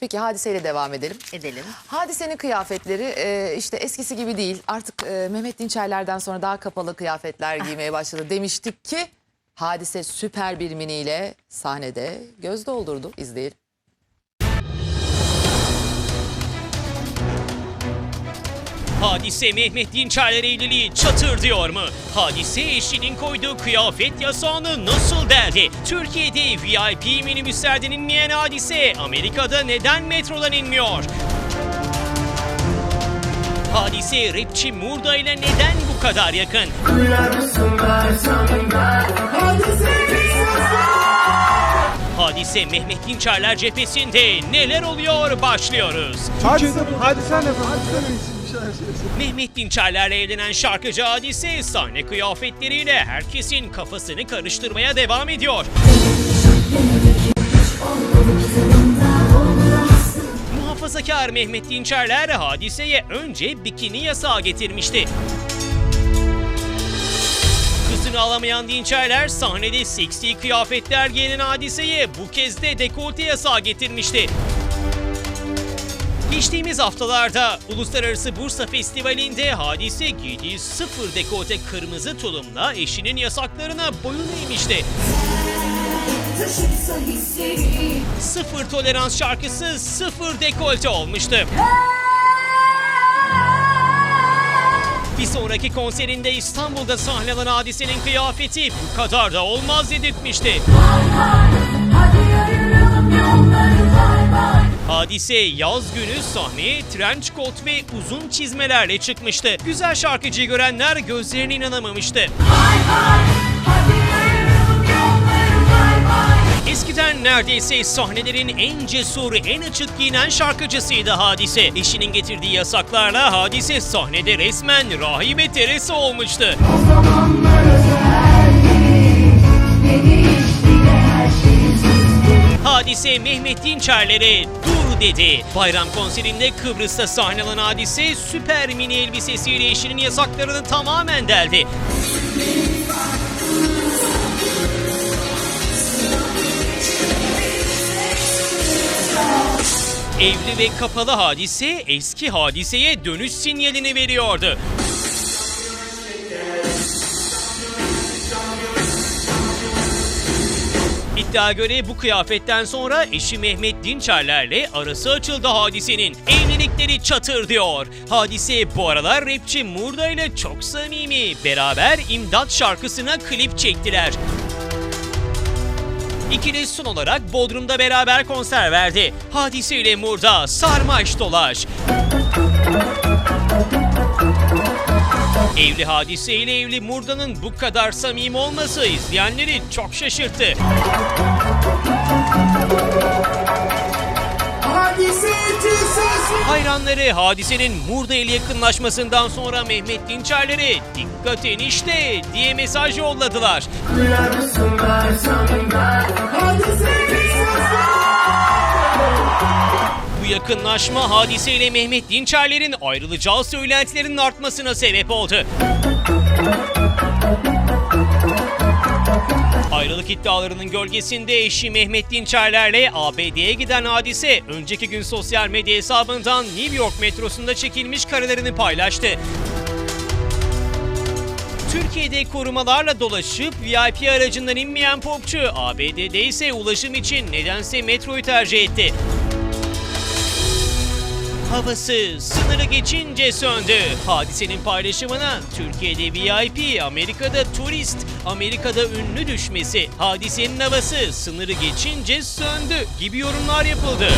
Peki hadiseyle devam edelim. Edelim. Hadisenin kıyafetleri e, işte eskisi gibi değil. Artık e, Mehmet Dinçerler'den sonra daha kapalı kıyafetler giymeye başladı. Demiştik ki hadise süper bir miniyle sahnede göz doldurdu. İzleyelim. Hadise Mehmet Dinçerler evliliği çatır diyor mu? Hadise eşinin koyduğu kıyafet yasağını nasıl deldi? Türkiye'de VIP minibüslerden inmeyen hadise Amerika'da neden metrodan inmiyor? Hadise rapçi Murda ile neden bu kadar yakın? Hadise Mehmet Dinçerler cephesinde neler oluyor başlıyoruz. Hadise, hadise ne? Hadise ne? Mehmet Dinçerler'le evlenen şarkıcı Hadise sahne kıyafetleriyle herkesin kafasını karıştırmaya devam ediyor. Muhafazakar Mehmet Dinçerler hadiseye önce bikini yasağı getirmişti. Kızını alamayan Dinçerler sahnede seksi kıyafetler giyinen hadiseye bu kez de dekolte yasağı getirmişti. Geçtiğimiz haftalarda Uluslararası Bursa Festivali'nde hadise giydiği sıfır dekolte kırmızı tulumla eşinin yasaklarına boyun eğmişti. Sıfır tolerans şarkısı sıfır dekolte olmuştu. Bir sonraki konserinde İstanbul'da sahnelanan hadisenin kıyafeti bu kadar da olmaz dedirtmişti. Hadi ayıralım yolları bay bay Hadise yaz günü sahneye trench coat ve uzun çizmelerle çıkmıştı. Güzel şarkıcıyı görenler gözlerine inanamamıştı. Eskiden neredeyse sahnelerin en cesur, en açık giyinen şarkıcısıydı Hadise. Eşinin getirdiği yasaklarla Hadise sahnede resmen rahibe Teresa olmuştu. Hadise Mehmet Dinçerler'e dur dedi. Bayram konserinde Kıbrıs'ta sahnelanan Hadise süper mini elbisesiyle eşinin yasaklarını tamamen deldi. Evli ve kapalı hadise eski hadiseye dönüş sinyalini veriyordu. İddia göre bu kıyafetten sonra eşi Mehmet Dinçerler'le arası açıldı hadisenin. Evlilikleri çatır diyor. Hadise bu aralar rapçi Murda ile çok samimi. Beraber imdat şarkısına klip çektiler. İkili son olarak Bodrum'da beraber konser verdi. Hadise ile Murda sarmaş dolaş. Evli Hadise ile evli Murda'nın bu kadar samimi olması izleyenleri çok şaşırttı. Hayranları hadisenin Murda ile yakınlaşmasından sonra Mehmet Dinçerler'e dikkat enişte diye mesaj yolladılar. Hadise Bu yakınlaşma hadise ile Mehmet Dinçerler'in ayrılacağı söylentilerinin artmasına sebep oldu. Ayrılık iddialarının gölgesinde eşi Mehmet Dinçerler'le ABD'ye giden hadise önceki gün sosyal medya hesabından New York metrosunda çekilmiş karelerini paylaştı. Türkiye'de korumalarla dolaşıp VIP aracından inmeyen popçu ABD'de ise ulaşım için nedense metroyu tercih etti. Havası sınırı geçince söndü. Hadisenin paylaşımına Türkiye'de VIP, Amerika'da turist, Amerika'da ünlü düşmesi, hadisenin havası sınırı geçince söndü gibi yorumlar yapıldı.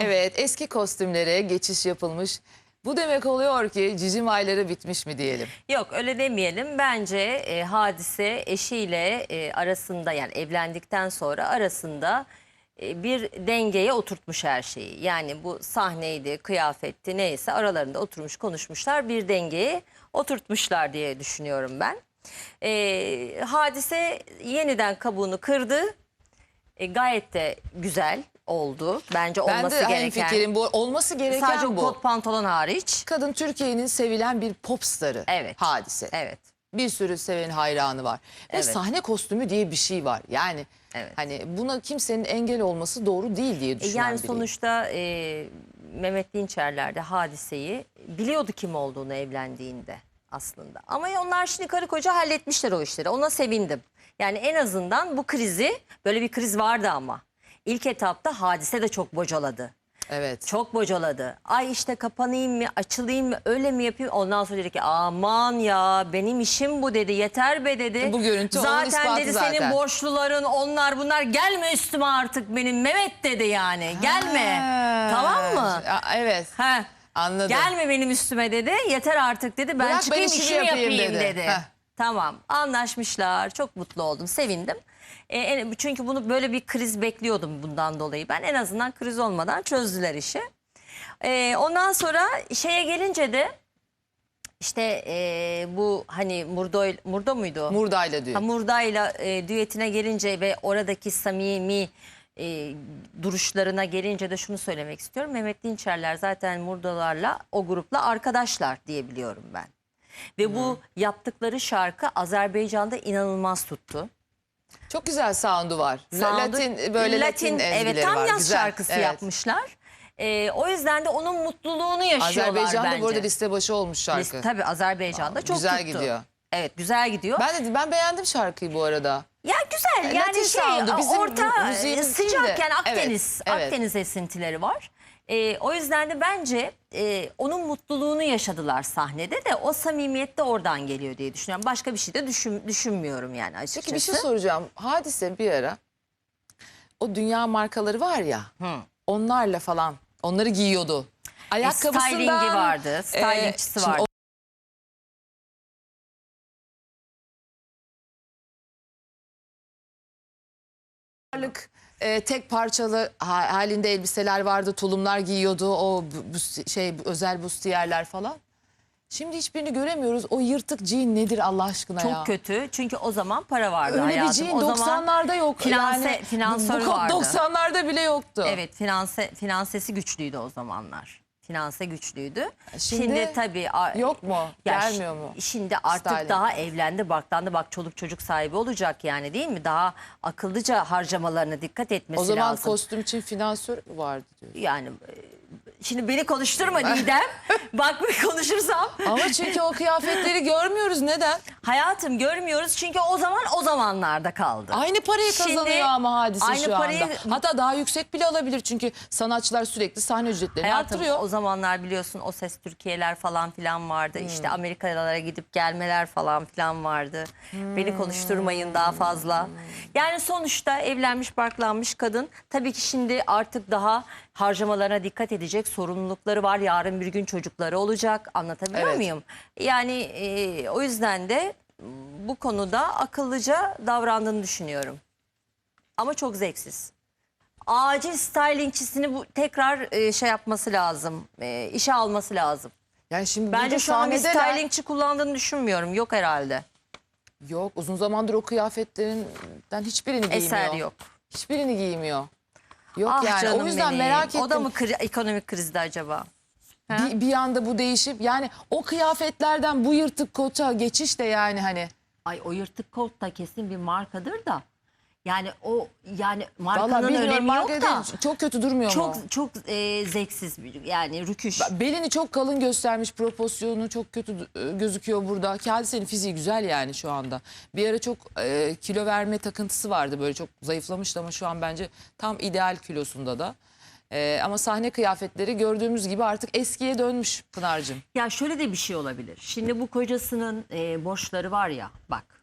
Evet eski kostümlere geçiş yapılmış. Bu demek oluyor ki cicim ayları bitmiş mi diyelim. Yok öyle demeyelim. Bence e, hadise eşiyle e, arasında yani evlendikten sonra arasında e, bir dengeye oturtmuş her şeyi. Yani bu sahneydi, kıyafetti neyse aralarında oturmuş konuşmuşlar bir dengeye oturtmuşlar diye düşünüyorum ben. E, hadise yeniden kabuğunu kırdı. E, gayet de güzel oldu. Bence Ben olması de aynı gereken. fikrim bu. Olması gereken Sadece bu. kot pantolon hariç. Kadın Türkiye'nin sevilen bir pop starı. Evet. Hadise. Evet. Bir sürü seven hayranı var. Ve Evet. sahne kostümü diye bir şey var. Yani Evet. hani buna kimsenin engel olması doğru değil diye E, düşünen Yani biriyim. sonuçta e, Mehmet Dinçerler de hadiseyi biliyordu kim olduğunu evlendiğinde aslında. Ama onlar şimdi karı koca halletmişler o işleri. Ona sevindim. Yani en azından bu krizi böyle bir kriz vardı ama. İlk etapta hadise de çok bocaladı. Evet. Çok bocaladı. Ay işte kapanayım mı, açılayım mı, öyle mi yapayım? Ondan sonra dedi ki aman ya benim işim bu dedi. Yeter be dedi. Bu görüntü onun zaten ispatı dedi zaten. senin borçluların onlar bunlar gelme üstüme artık benim Mehmet dedi yani. Gelme. Ha. Tamam mı? Evet. Ha. Anladım. Gelme benim üstüme dedi. Yeter artık dedi. Ben Bırak ben çıkayım işimi işimi yapayım yapayım, dedi. dedi. Heh. Tamam anlaşmışlar. Çok mutlu oldum. Sevindim. E, çünkü bunu böyle bir kriz bekliyordum bundan dolayı. Ben en azından kriz olmadan çözdüler işi. E, ondan sonra şeye gelince de işte e, bu hani Murdo, Murdo muydu? Murdayla diyor. Ha, Murda'yla e, düetine gelince ve oradaki samimi e, duruşlarına gelince de şunu söylemek istiyorum. Mehmet Dinçerler zaten Murdalarla o grupla arkadaşlar diye biliyorum ben. Ve bu yaptıkları şarkı Azerbaycan'da inanılmaz tuttu. Çok güzel sound'u var. Sound'u- Latin böyle Latin, ezgileri Evet tam var. yaz Güzel. şarkısı Evet. yapmışlar. E, o yüzden de onun mutluluğunu yaşıyorlar Azerbaycan'da bence. bu arada liste başı olmuş şarkı. Biz- Tabii Azerbaycan'da çok güzel tuttu. gidiyor. Evet güzel gidiyor. Ben de ben beğendim şarkıyı bu arada. Ya güzel E, yani Latin şey sound'u, bizim orta müziğimiz e, değil de. sıcakken Evet, Akdeniz evet. Akdeniz esintileri var. E, o yüzden de bence e, onun mutluluğunu yaşadılar sahnede de o samimiyet de oradan geliyor diye düşünüyorum. Başka bir şey de düşün, düşünmüyorum yani açıkçası. Peki bir şey soracağım. Hadise bir ara o dünya markaları var ya. Onlarla falan onları giyiyordu. Ayakkabısından E, stylingi vardı, stylingçisi şimdi vardı. Ağırlık e, tek parçalı ha- halinde elbiseler vardı, tulumlar giyiyordu, o bu, şey özel bustiyerler falan. Şimdi hiçbirini göremiyoruz. O yırtık jean nedir Allah aşkına Çok ya? kötü çünkü o zaman para vardı Öyle hayatım. bir jean o zaman 90'larda yok. finanse, yani, finansörü bu, bu, vardı. 90'larda bile yoktu. Evet finanse, finansesi güçlüydü o zamanlar. Finanse güçlüydü. Şimdi Şimdi, tabii Yok mu? Gelmiyor mu? Şimdi artık Styling. daha evlendi baklandı bak çoluk çocuk sahibi olacak yani değil mi? Daha akıllıca harcamalarına dikkat etmesi O zaman lazım. kostüm için finansör vardı diyor. yani şimdi beni konuşturma Didem. bak bir konuşursam. Ama çünkü o kıyafetleri görmüyoruz. Neden? Hayatım görmüyoruz çünkü o zaman o zamanlarda kaldı. Aynı parayı Şimdi kazanıyor ama hadise aynı şu parayı- anda. Hatta daha yüksek bile alabilir çünkü sanatçılar sürekli sahne ücretlerini Hayatım artırıyor. o zamanlar biliyorsun o ses Türkiye'ler falan filan vardı. Hmm. İşte Amerikalara gidip gelmeler falan filan vardı. Hmm. Beni konuşturmayın daha fazla. Yani sonuçta evlenmiş barklanmış kadın tabii ki şimdi artık daha harcamalarına dikkat edecek sorumlulukları var. Yarın bir gün çocukları olacak anlatabiliyor Evet. muyum? Yani e, o yüzden de bu konuda akıllıca davrandığını düşünüyorum. Ama çok zevksiz acil stylingçisini bu tekrar e, şey yapması lazım. E, işe alması lazım. Yani şimdi Bence şu an bir stylingçi kullandığını düşünmüyorum. Yok herhalde. Yok uzun zamandır o kıyafetlerinden hiçbirini giymiyor. Eser yok. Hiçbirini giymiyor. Yok Ah yani canım o yüzden benim. merak ettim. O da mı kri- ekonomik krizde acaba? bir, bir anda bu değişip yani o kıyafetlerden bu yırtık kota geçiş de yani hani Ay o yırtık kot da kesin bir markadır da. Yani o yani vallahi markanın bilmiyorum önemi marka yok da. değil, çok kötü durmuyor mu? Çok çok e, zevksiz bir yani rüküş. Belini çok kalın göstermiş proporsiyonu çok kötü e, gözüküyor burada. Hadisenin fiziği güzel yani şu anda. Bir ara çok e, kilo verme takıntısı vardı böyle çok zayıflamıştı ama şu an bence tam ideal kilosunda da. E, ama sahne kıyafetleri gördüğümüz gibi artık eskiye dönmüş Pınar'cığım. Ya şöyle de bir şey olabilir. Şimdi bu kocasının e, borçları var ya bak.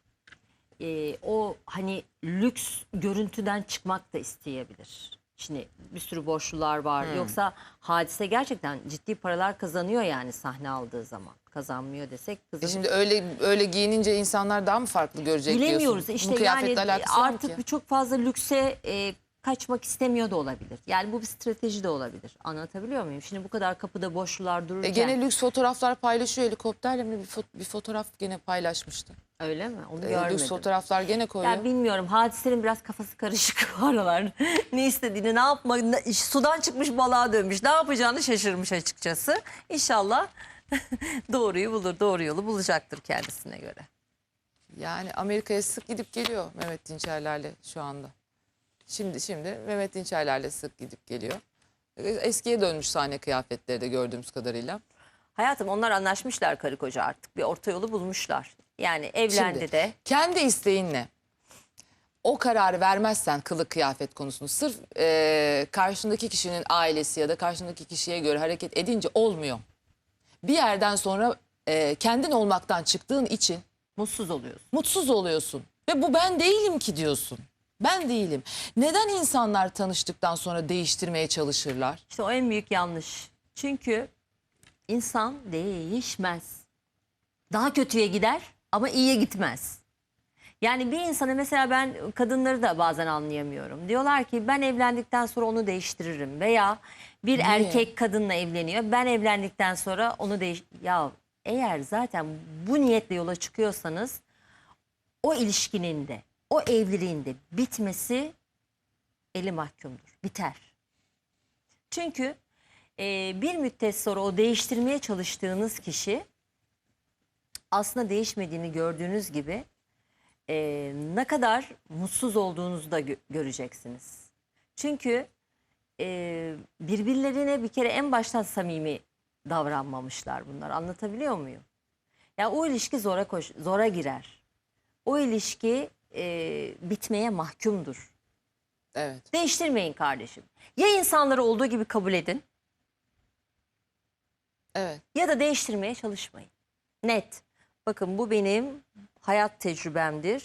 E, o hani lüks görüntüden çıkmak da isteyebilir. Şimdi bir sürü borçlular var. Yoksa hadise gerçekten ciddi paralar kazanıyor yani sahne aldığı zaman. Kazanmıyor desek E kızım. şimdi öyle öyle giyinince insanlar daha mı farklı görecek Bilemiyoruz diyorsun? işte yani artık çok fazla lükse e, kaçmak istemiyor da olabilir. Yani bu bir strateji de olabilir. Anlatabiliyor muyum? Şimdi bu kadar kapıda borçlular dururken. E gene lüks fotoğraflar paylaşıyor helikopterle mi bir, fo- bir fotoğraf gene paylaşmıştı. Öyle mi? Onu Ee, görmedim. lüks fotoğraflar gene koyuyor. Ya bilmiyorum hadisenin biraz kafası karışık bu aralar. ne istediğini ne yapmak ne- sudan çıkmış balığa dönmüş. Ne yapacağını şaşırmış açıkçası. İnşallah doğruyu bulur doğru yolu bulacaktır kendisine göre. Yani Amerika'ya sık gidip geliyor Mehmet Dinçerler'le şu anda. Şimdi şimdi Mehmet Dinçerler'le sık gidip geliyor. Ee, Eskiye dönmüş sahne kıyafetleri de gördüğümüz kadarıyla. Hayatım onlar anlaşmışlar karı koca artık bir orta yolu bulmuşlar. Yani evlendi Şimdi, de. Kendi isteğinle o kararı vermezsen kılık kıyafet konusunu sırf e, karşındaki kişinin ailesi ya da karşındaki kişiye göre hareket edince olmuyor. Bir yerden sonra e, kendin olmaktan çıktığın için Mutsuz oluyorsun. mutsuz oluyorsun. Ve bu ben değilim ki diyorsun. Ben değilim. Neden insanlar tanıştıktan sonra değiştirmeye çalışırlar? İşte o en büyük yanlış. Çünkü insan değişmez. Daha kötüye gider ama iyiye gitmez. Yani bir insanı mesela ben kadınları da bazen anlayamıyorum. Diyorlar ki ben evlendikten sonra onu değiştiririm veya bir Niye? erkek kadınla evleniyor. Ben evlendikten sonra onu değiş... Ya eğer zaten bu niyetle yola çıkıyorsanız o ilişkinin de o evliliğin de bitmesi eli mahkumdur. Biter. Çünkü e, bir müddet sonra o değiştirmeye çalıştığınız kişi aslında değişmediğini gördüğünüz gibi e, ne kadar mutsuz olduğunuzu da gö- göreceksiniz. Çünkü e, birbirlerine bir kere en baştan samimi davranmamışlar bunlar. Anlatabiliyor muyum? Ya o ilişki zora koş, zora girer. O ilişki e, bitmeye mahkumdur. Evet. Değiştirmeyin kardeşim. Ya insanları olduğu gibi kabul edin Evet. ya da değiştirmeye çalışmayın. Net. Bakın bu benim hayat tecrübemdir.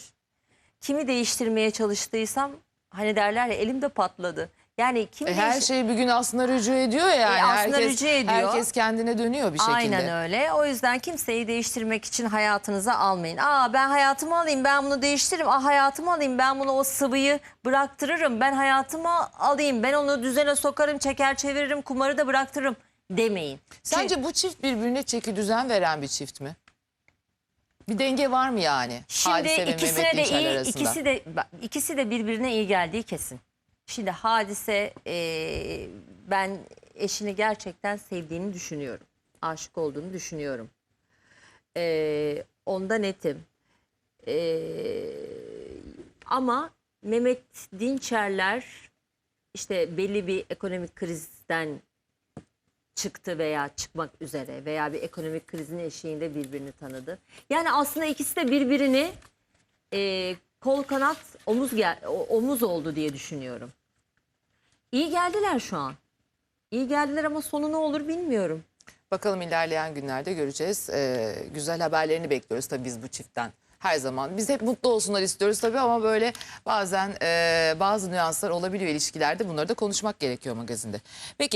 Kimi değiştirmeye çalıştıysam hani derler ya elimde patladı. Yani kim E, her değiş- şey bir gün aslında rücu ediyor yani. E, aslında herkes, rücu ediyor. Herkes kendine dönüyor bir şekilde. Aynen öyle. O yüzden kimseyi değiştirmek için hayatınıza almayın. Aa ben hayatımı alayım, ben bunu değiştiririm. Aa hayatımı alayım, ben bunu o sıvıyı bıraktırırım. Ben hayatımı alayım, ben onu düzene sokarım, çeker çeviririm, kumarı da bıraktırırım demeyin. Sence bu çift birbirine çeki düzen veren bir çift mi? Bir denge var mı yani? Şimdi Hadise ikisine de iyi, arasında. ikisi de ikisi de birbirine iyi geldiği kesin. Şimdi hadise e, ben eşini gerçekten sevdiğini düşünüyorum. Aşık olduğunu düşünüyorum. E, onda netim. E, ama Mehmet Dinçerler işte belli bir ekonomik krizden çıktı veya çıkmak üzere veya bir ekonomik krizin eşiğinde birbirini tanıdı. Yani aslında ikisi de birbirini e, kol kanat omuz gel, omuz oldu diye düşünüyorum. İyi geldiler şu an. İyi geldiler ama sonu ne olur bilmiyorum. Bakalım ilerleyen günlerde göreceğiz. Ee, güzel haberlerini bekliyoruz tabii biz bu çiftten. Her zaman. Biz hep mutlu olsunlar istiyoruz tabii ama böyle bazen e, bazı nüanslar olabiliyor ilişkilerde. Bunları da konuşmak gerekiyor magazinde. Peki